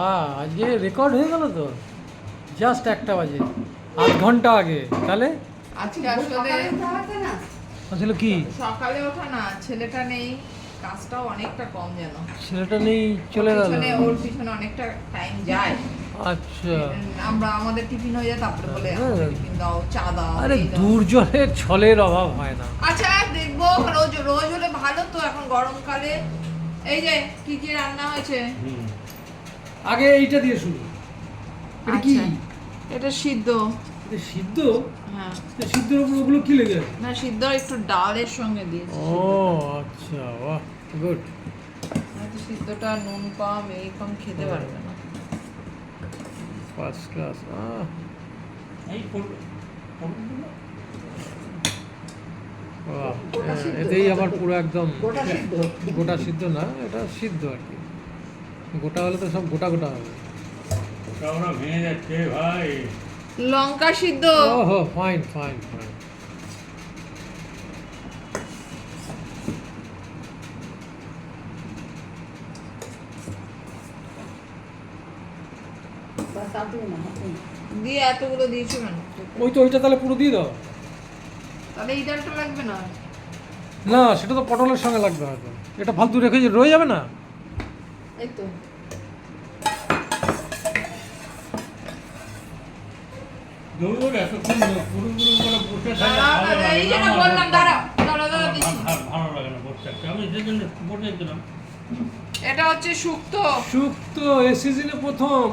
বাহ আজকে রেকর্ড হয়ে গেল তো? জাস্ট একটা বাজে। আধ ঘণ্টা আগে। তাহলে? আজকে আসলে আসলে কি? সকালে ওঠা না ছেলেটা নেই কাজটাও অনেকটা কম যেন। ছেলেটা নেই চলে গেল। ওর পিছনে অনেকটা টাইম যায়। আচ্ছা। আমরা আমাদের টিফিন হয়ে যায় তারপরে বলে হ্যাঁ। টিফিন দাও চা দাও আরে। দুর্জনের ছলের অভাব হয় না। আচ্ছা দেখব রোজ রোজ হলে ভালো তো এখন গরমকালে। এই যে কি কি রান্না হয়েছে? আগে এইটা দিয়ে শুরু। এটা কি? আচ্ছা, এটা সিদ্ধ। এটা সিদ্ধ? হ্যাঁ। সিদ্ধর উপর ওগুলো কি লেগে আছে? না সিদ্ধ একটু ডালের সঙ্গে দিয়েছি ও আচ্ছা বাহ গুড। হয়তো সিদ্ধটা নুন কম এই কম খেতে পারবে না। ফার্স্ট ক্লাস এই এতেই আবার পুরো একদম গোটা সিদ্ধ না এটা সিদ্ধ আর কি। গোটা হলে তো সব গোটা গোটা হবে। ওরা ভেঙে যাচ্ছে ভাই। লঙ্কা সিদ্ধ। ওহো ফাইন ফাইন ফাইন দিয়ে এতগুলো দিয়েছ কেন? ওই তো ওইটা তাহলে পুরো দিয়ে দাও। তাহলে এই ডালটা লাগবে না? না সেটা তো পটলের সঙ্গে লাগবে হয়তো। এটা ফালতু রেখে রয়ে যাবে না? এই তো। এটা হচ্ছে শুক্তো শুক্তো এ সিজনে প্রথম।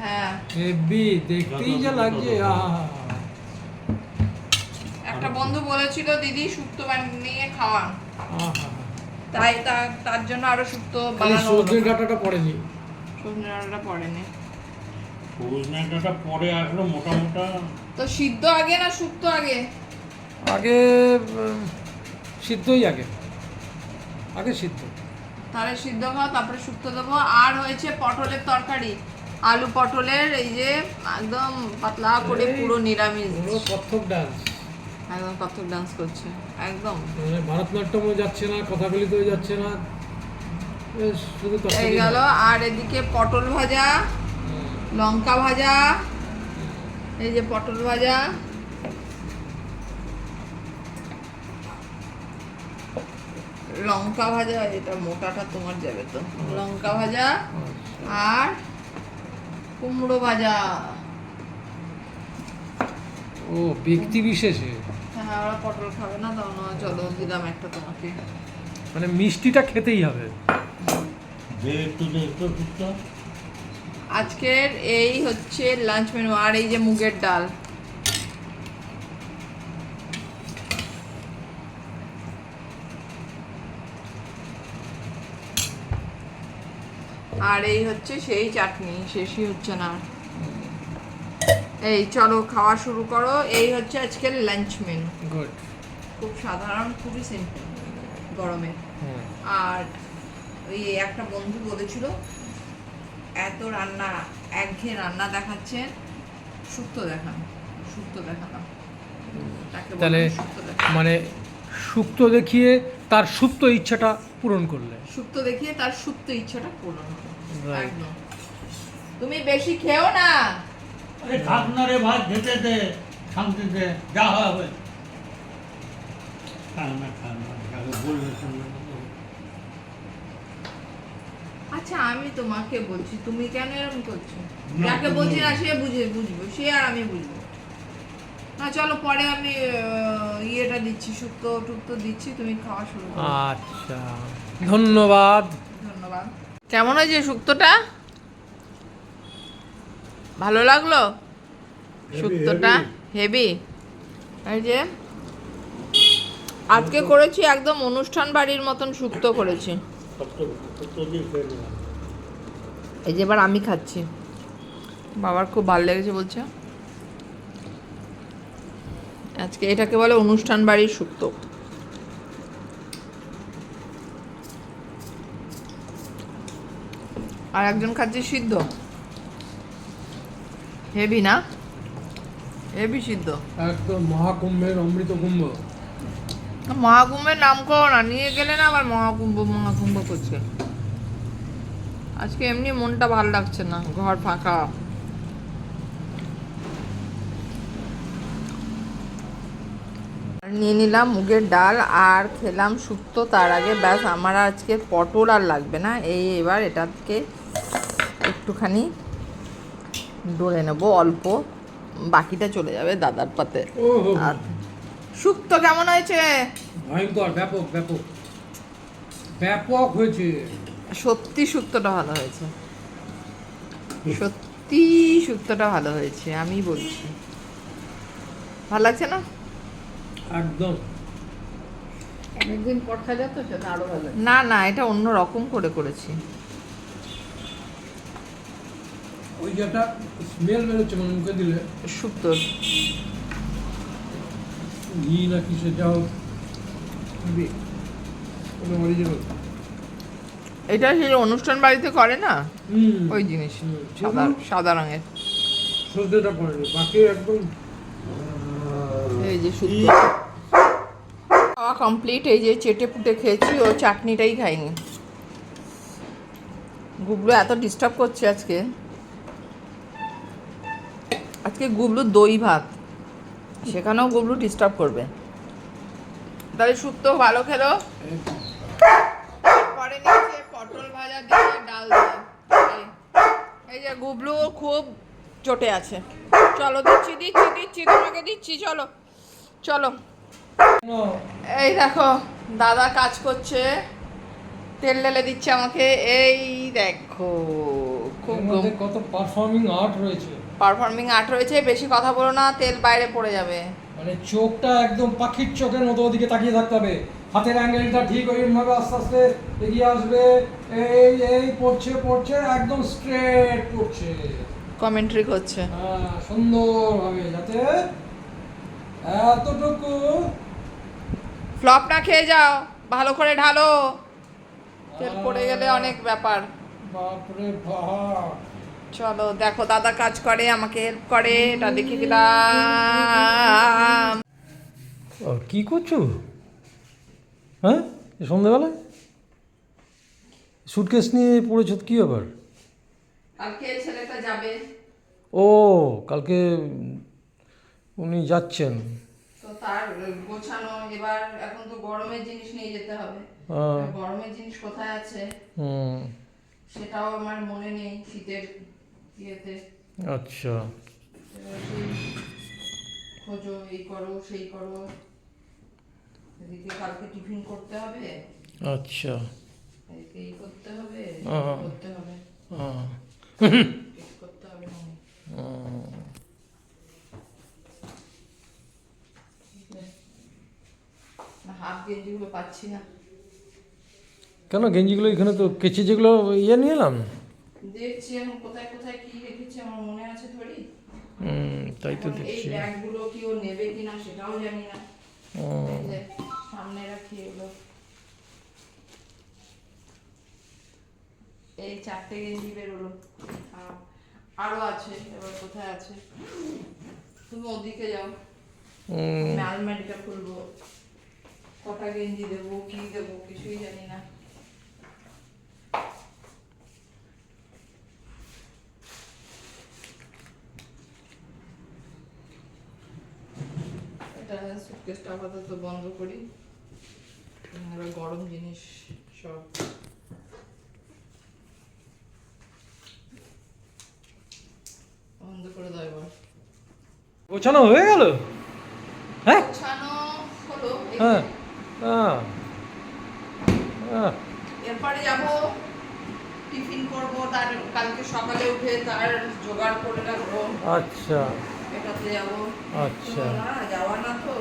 হ্যাঁ। হেভি দেখতেই যা লাগছে একটা বন্ধু বলেছিল দিদি শুক্তো বানিয়ে খাওয়ান। আহা। তাই তার জন্য আরও শুক্তো বানানো সজনে ডাঁটাটা পড়েনি। সজনে ডাঁটাটা পড়েনি। পরে আসলো মোটা মোটা তো সিদ্ধ আগে না শুক্তো আগে? আগে সিদ্ধই আগে। আগে সিদ্ধ। তাহলে সিদ্ধ খাও তারপরে শুক্তো দেবো। আর হয়েছে পটলের তরকারি। আলু পটলের এই যে একদম পাতলা করে পুরো নিরামিষ। পুরো কত্থক ডান্স একদম কত্থক ডান্স করছে একদম। মানে ভারতনাট্যমও যাচ্ছে না কথাকলিতেও যাচ্ছে না। শুধু এই গেল আর এদিকে পটল ভাজা লঙ্কা ভাজা এই যে পটল ভাজা। লঙ্কা ভাজা এটা মোটাটা তোমার যাবে তো। লঙ্কা ভাজা আর কুমড়ো ভাজা। ও ব্যক্তি বিশেষে? হ্যাঁ ওরা পটল খাবে না তখন চলো দিলাম একটা তোমাকে। মানে মিষ্টিটা খেতেই হবে। দে একটু দে একটু একটু। আজকের এই হচ্ছে লাঞ্চ মেনু আর এই যে মুগের ডাল। আর এই হচ্ছে সেই চাটনি শেষই হচ্ছে না। আর। এই চলো খাওয়া শুরু করো। এই হচ্ছে আজকের লাঞ্চ মেনু গুড খুব সাধারণ খুবই সিম্পল গরমে। আর ওই একটা বন্ধু বলেছিল এত রান্না একঘেয়ে রান্না দেখাচ্ছেন শুক্তো দেখান শুক্তো দেখালাম তাহলে মানে সুক্ত দেখিয়ে তার সুপ্ত ইচ্ছাটা পূরণ করলে। শুক্তো দেখিয়ে তার সুপ্ত ইচ্ছাটা পূরণ একদম। তুমি বেশি খেও না। আরে খাস না রে ভাত খেতে দে শান্তিতে যা হবে না খান। আচ্ছা আমি তোমাকে বলছি তুমি কেন এরকম করছ? যাকে বলছি না সে বুঝে বুঝব সে আর আমি বুঝব না। চলো পরে আমি ইয়েটা দিচ্ছি শুক্তো টুক্তো দিচ্ছি তুমি খাওয়া শুরু করো। আচ্ছা ধন্যবাদ। ধন্যবাদ। কেমন হয়েছে শুক্তোটা? ভালো লাগল? শুক্তোটা হেভি। এই যে আজকে করেছি একদম অনুষ্ঠান বাড়ির মতন শুক্তো করেছি। এই যে এবার আমি খাচ্ছি। বাবার খুব ভালো লেগেছে বলছে। আজকে এটাকে বলে অনুষ্ঠান বাড়ির শুক্তো আর একজন খাচ্ছে সিদ্ধ। হেভি না? হেভি সিদ্ধ। একদম মহাকুম্ভের অমৃত কুম্ভ। মহাকুম্ভের নাম করো না নিয়ে গেলে না আবার মহাকুম্ভ মহাকুম্ভ করছে। আজকে এমনি মনটা ভালো লাগছে না ঘর ফাঁকা। নিয়ে নিলাম মুগের ডাল আর খেলাম শুক্তো তার আগে ব্যাস আমার আজকে পটল আর লাগবে না। এই এবার এটাকে একটুখানি ডলে নেব অল্প। বাকিটা চলে যাবে দাদার পাতে। আর শুক্তো কেমন হয়েছে? ভয়ঙ্কর ব্যাপক ব্যাপক। ব্যাপক হয়েছে। সত্যি শুক্তোটা ভালো হয়েছে। সত্যি শুক্তোটা ভালো হয়েছে আমি বলছি। ভালো লাগছে না? একদম। অনেকদিন পর খাওয়া তো সেটা আরও ভালো না না এটা অন্য রকম করে করেছি। ওই স্মেল বেরোচ্ছে মানে মুখে দিলে। শুক্তোর ঘি না কি সেটা হোক এটা সেই অনুষ্ঠান বাড়িতে করে না? ওই জিনিস সাদা সাদা রঙের। সর্ষেটা পড়েনি বাকি একদম এই যে শুক্তো খাওয়া কমপ্লিট এই যে চেটে পুটে খেয়েছি ও চাটনিটাই খাইনি গুবলু এত ডিস্টার্ব করছে আজকে। আজকে গুবলু দই ভাত। সেখানেও গুবলু ডিস্টার্ব করবে। তাহলে শুক্তো ভালো খেলো? পটল ভাজা দিয়ে ডাল এই যে গুবলু খুব চটে আছে। চলো, দিচ্ছি দিচ্ছি দিচ্ছি, তোমাকে দিচ্ছি, চলো চলো। এই দেখো, দাদা কাজ করছে। তেল ঢেলে দিচ্ছে আমাকে। এই দেখো, খুব কত পারফর্মিং আর্ট রয়েছে। পারফর্মিং আর্ট রয়েছে বেশি কথা বলো না তেল বাইরে পড়ে যাবে। মানে চোখটা একদম পাখির চোখের মতো ওদিকে তাকিয়ে থাকতে হবে। হাতের অ্যাঙ্গেলটা ঠিক ওইভাবে আস্তে আস্তে এগিয়ে আসবে। এই এই পড়ছে পড়ছে একদম স্ট্রেট পড়ছে। কমেন্ট্রি করছে। হ্যাঁ সুন্দরভাবে যাতে এতটুকু ফ্লপ না খেয়ে যাও ভালো করে ঢালো। তেল পড়ে গেলে অনেক ব্যাপার। বাপরে বাপ। চলো দেখো দাদা কাজ করে আমাকে হেল্প করে এটা দেখে দিলাম। কি করছ? হ্যাঁ? সন্ধ্যেবেলায়? সুটকেস নিয়ে পড়েছ কি ব্যাপার? কালকে ছেলেটা যাবে। ও কালকে উনি যাচ্ছেন। তো তার গোছানো এবার এখন তো গরমের জিনিস নিয়ে যেতে হবে। গরমের জিনিস কোথায় আছে? হুম। সেটাও আমার মনে নেই শীতের ইয়েতে। আচ্ছা। খোঁজো এই করো সেই করো। এদিকে কালকে টিফিন করতে হবে। আচ্ছা। এদিকে এই করতে হবে করতে হবে। করতে হাফ গেঞ্জিগুলো পাচ্ছি না। কেন? গেঞ্জিগুলো এখানে তো কেচি যেগুলো ইয়ে নিয়ে এলাম? দেখছি এখন কোথায় কোথায় কি রেখেছি আমার মনে আছে হুম, তাই তো এখন এই ব্যাগগুলো কি ও নেবে কিনা সেটাও জানি না। সামনে রাখি এগুলো। এই চারটে গেঞ্জি বেরোলো। আর আছে এবার কোথায় আছে? তুমি ওদিকে যাও। আমি আলমারিটা খুলবো। কটা গেঞ্জি দেবো কি দেবো কিছুই জানি না এটা সুটকেসটা আপাতত বন্ধ করি। এবার গরম জিনিস সব বন্ধ করে দাও এবার। গোছানো হয়ে গেল? হ্যাঁ? গোছানো হলো। হ্যাঁ। আহ, এরপরে যাব টিফিন করব তার কালকে সকালে উঠে তার জোগাড় করে রাখব। আচ্ছা। এটাতে যাব। আচ্ছা। যাওয়া না তো।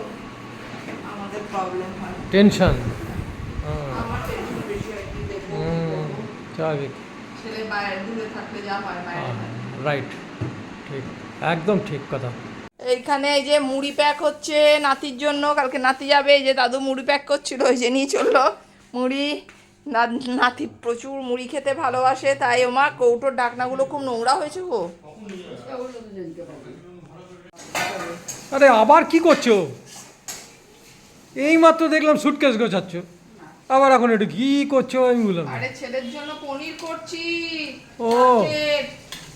আমাদের প্রবলেম হয়। টেনশন আমার টেনশন বেশি কি দেখব কি হুম করব। স্বাভাবিক। ছেলে বাইরে দূরে থাকলে যা হয় বাইরে রাইট ঠিক একদম ঠিক কথা। এইখানে এই যে মুড়ি প্যাক হচ্ছে নাতির জন্য কালকে নাতি যাবে এই যে দাদু মুড়ি প্যাক করছিল ওই যে নিয়ে চলল। মুড়ি নাতি প্রচুর মুড়ি খেতে ভালোবাসে তাই ওমা কৌটোর ডাকনাগুলো খুব নোংরা হয়েছে গো। আরে আবার কি করছ এই মাত্র দেখলাম সুটকেস গোছাচ্ছ। আবার এখন একটু কি করছ আমি বললাম আরে ছেলের জন্য পনির করছি। ও।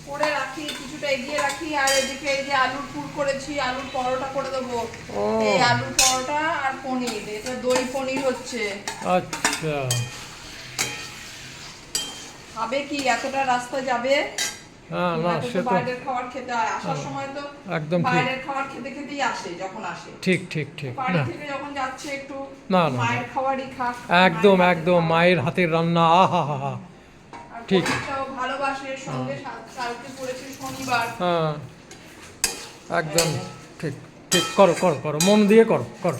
করে রাখি কিছুটা এগিয়ে রাখি। আর এদিকে এই যে আলুর পুর করেছি আলুর পরোটা করে দেবো। ও। এই আলুর পরোটা আর পনির এটা দই পনির হচ্ছে। আচ্ছা। খাবে কি? এতটা রাস্তা যাবে? হ্যাঁ হয়। একদম ঠিক। ঠিক ঠিক ঠিক না। না, একদম একদম মায়ের হাতের রান্না আহা হা হা ঠিক। শনিবার। হ্যাঁ। একদম ঠিক ঠিক করো করো করো মন দিয়ে করো করো।